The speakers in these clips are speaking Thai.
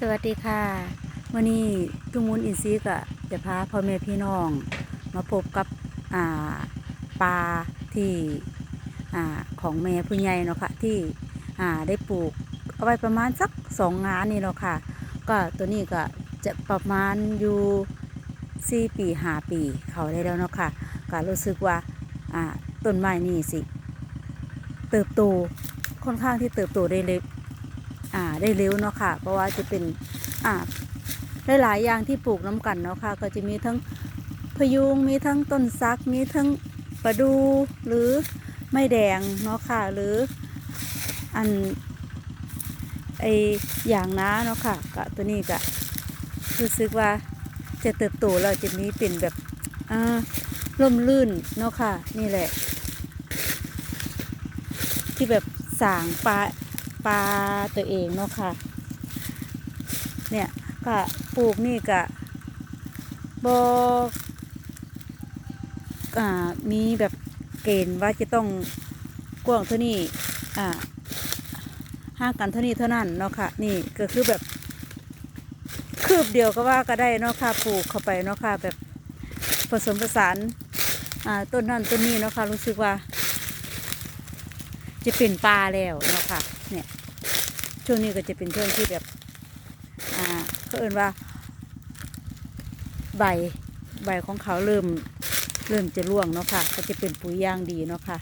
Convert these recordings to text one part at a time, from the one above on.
สวัสดีค่ะวันนี้ตุ้งมุนอินซีก็จะพาพ่อแม่พี่น้อง มาพบกับปลาที่อของแม่ผู้ใหญ่เนาะค่ะที่ได้ปลูกเอาไว้ประมาณสักสองงานนี่เนาะค่ะ ก็ตัวนี้ก็จะประมาณอยู่สี่ปีหาปีเขาได้แล้วเนาะค่ะก็รู้สึกว่าอ่าต้นไม้นี่สิ เติบโตค่อนข้างที่เติบโตได้เร็ว อ่าได้เร็วเนาะค่ะ เพราะว่าจะเป็นอ่าหลายๆอย่างที่ปลูกน้ำกันเนาะค่ะ ก็จะมีทั้งพยุงมีทั้งต้นซัก มีทั้งประดูหรือไม้แดงเนาะค่ะ หรืออันไออย่างน้าเนาะค่ะก็ตัวนี้ก็รู้สึกว่าจะเติบโตแล้วจะมีเป็นแบบอ่าร่มรื่นเนาะค่ะ นี่แหละ ที่แบบสางปลา ปลาตัวเองเนาะค่ะ เนี่ยก็ปลูกนี่ก็บอกอ่ามีแบบเกณฑ์ว่าจะต้องกว้างเท่านี้อ่าห่างกันเท่านี้เท่านั้นเนาะค่ะ นี่ก็คือแบบคืบเดียวก็ว่าก็ได้เนาะค่ะปลูกเข้าไปเนาะค่ะแบบผสมผสานอ่าต้นนั่นต้นนี้เนาะค่ะรู้สึกว่า จะเป็นปลาแล้วเนาะค่ะเนี่ย ช่วงนี้ก็จะเป็นช่วงที่แบบอ่าเขาเอ่นว่า ใบใบของเขาเริ่มเริ่มจะร่วงเนาะค่ะ ก็จะเป็นปุ๋ยย่างดีเนาะค่ะ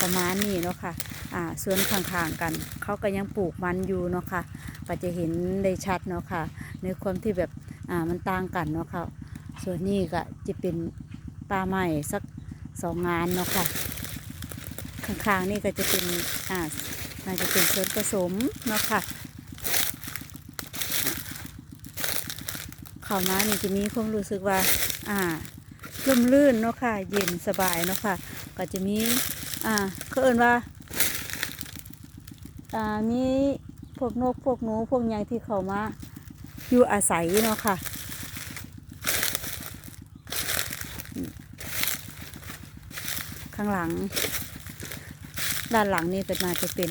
ประมาณนี้เนาะค่ะอ่าสวนข้างๆกัน เขาก็ยังปลูกมันอยู่เนาะค่ะ ก็จะเห็นได้ชัดเนาะค่ะ ในความที่แบบอ่ามันต่างกันเนาะค่ะ ส่วนนี้ก็จะเป็นป่าไม้สักสองงานเนาะค่ะ ข้างๆนี่ก็จะเป็นอ่า น่าจะเป็นส่วนผสมเนาะค่ะเข้ามานี่จะมีความรู้สึกว่า อ่าร่มรื่นเนาะค่ะ เย็นสบายเนาะค่ะ ก็จะมี อ่าเขาเอ่นว่า อ่า มีพวกนกพวกหนูพวกยังที่เขามาอยู่อาศัยเนาะค่ะ ข้างหลัง ด้านหลังนี่เป็นมาจะเป็น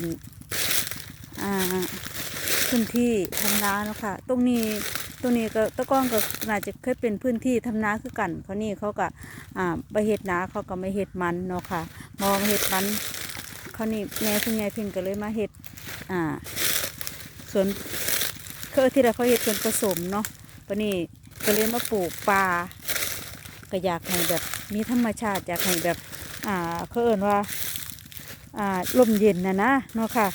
พื้นที่ทำนาเนาะค่ะ ตรงนี้ตรงนี้ก็ตะก้อนก็น่าจะเคยเป็นพื้นที่ทำนาคือกันเพรานี่เขาก็อ่าไปเห็ดนาเขาก็ไม่เห็ดมันเนาะค่ะมองเห็ดมันเขานี่แม่คุณยายเพิ่งก็เลยมาเห็ดอ่าสวนคือที่เราเขาเห็ดสวนผสมเนาะเพระนี่ก็เลยมาปลูกปลาก็อยากให้แบบมีธรรมชาติอยากให้แบบอ่าเขาเอ่นว่าอ่าลมเย็นนะนะเนาะค่ะ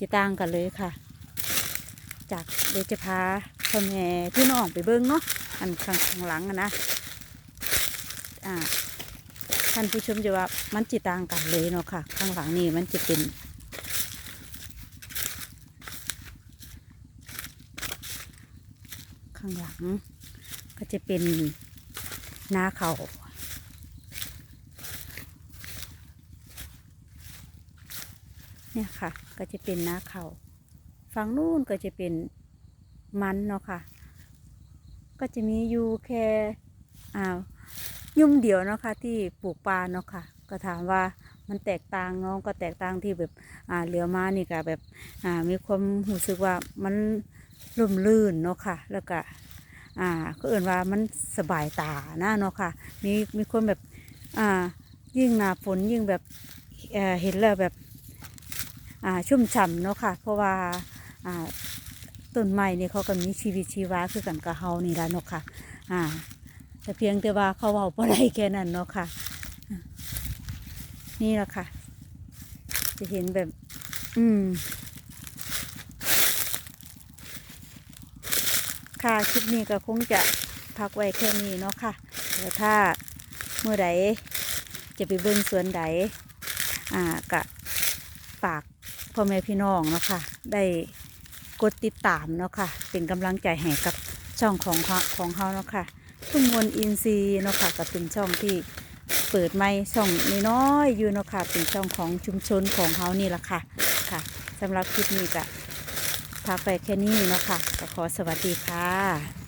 จะต่างกันเลยค่ะ จากเดยวจะพาพ่อแม่พี่น้องไปเบิ้งเนาะอันข้างข้างหลังนะอ่าท่านผู้ชมจะว่ามันจิต่างกันเลยเนาะค่ะ ข้างหลังนี่มันจะเป็นข้างหลังก็จะเป็นนาเขา เนี่ยค่ะ ก็จะเป็นนาเขาฝั่งนู้นก็จะเป็นมันเนาะค่ะ ก็จะมีอยู่แค่อ่ายุ่มเดียวเนาะค่ะที่ปลูกปลาเนาะค่ะ ก็ถามว่ามันแตกต่างเนาะก็แตกต่างที่แบบอ่าเหลือมานี่ก็แบบอ่ามีความรู้สึกว่ามันร่มรื่นเนาะค่ะ แล้วก็อ่าก็เอื่นว่ามันสบายตานะเนาะค่ะ มีมีคนแบบอ่ายิ่งหนาฝนยิ่งแบบเออเห็นแล้วแบบ ชุ่มฉ่ำเนาะค่ะ เพราะว่าต้นไม้นี่เขาก็มีชีวิตชีวาคือกันกับเฮานี่ละเนาะค่ะอ่าแต่เพียงแต่ว่าเขาเอาบ่ได้แค่นั้นเนาะค่ะอ่านี่แหละค่ะ จะเห็นแบบ อืมค่ะคลิปนี้ก็คงจะพักไว้แค่นี้เนาะค่ะเดี๋ยวถ้าเมื่อใดจะไปเบิ่งสวนใดอ่ากะฝาก พ่อแม่พี่น้องเนาะค่ะ ได้กดติดตามเนาะค่ะ เป็นกำลังใจให้กับช่องของของเขาเนาะค่ะทุ่งมวลอินซีเนาะค่ะก็เป็นช่องที่เปิดไม่ช่องน้อยๆอยู่เนาะค่ะเป็นช่องของชุมชนของเขานี่แหละค่ะค่ะสำหรับคลิปนี้ก็พากไปแค่นี้เนาะค่ะก็ขอสวัสดีค่ะ